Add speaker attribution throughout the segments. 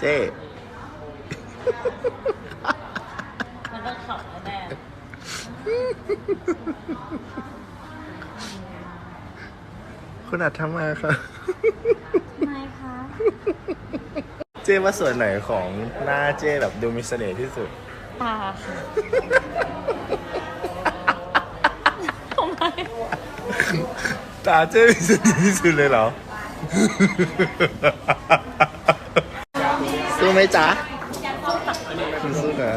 Speaker 1: เจ้
Speaker 2: มันต้องขับแน่
Speaker 1: คุณอัดทำมาค่ะ
Speaker 2: ๆทำไมคะ
Speaker 1: เจ้ว่าส่วนไหนของหน้าเจ้แบบดูมีเสน่ห์ที่สุด
Speaker 2: ตาค่ะทำไม
Speaker 1: ตาเจ้มีเสน่ห์ที่สุดเลยเหรอ สู้ไหมจ๊ะสู้นะ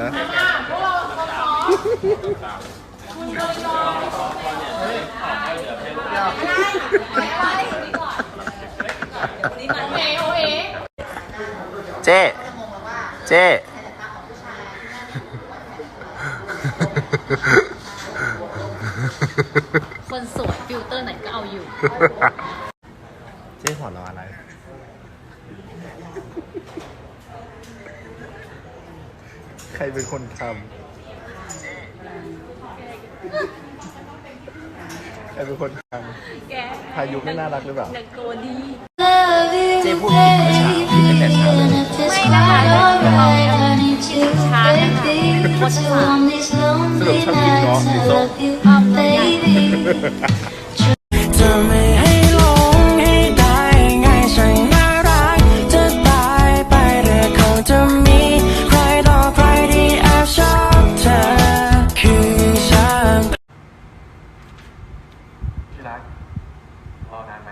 Speaker 1: เจ๊เจ๊
Speaker 2: คนสวยฟิลเตอร์ไหนก็เอาอยู่
Speaker 1: เจ๊หัวเราะอะไร ใค รเป็นคนทำใครเป็นคนท
Speaker 2: แกำ
Speaker 1: พายุไม่น่ารักหรือเปล่า
Speaker 2: นักโกดี
Speaker 1: เจ๊พูดผิดเมื่อเช้าผิดตั้งแต่เช้าเลย
Speaker 2: ไม่นะคะเราเราช้าเลยค่ะโคตรช้า
Speaker 1: สรุปชอบกินเงาะหรือส้ม
Speaker 3: จะ รอนา
Speaker 1: นไหม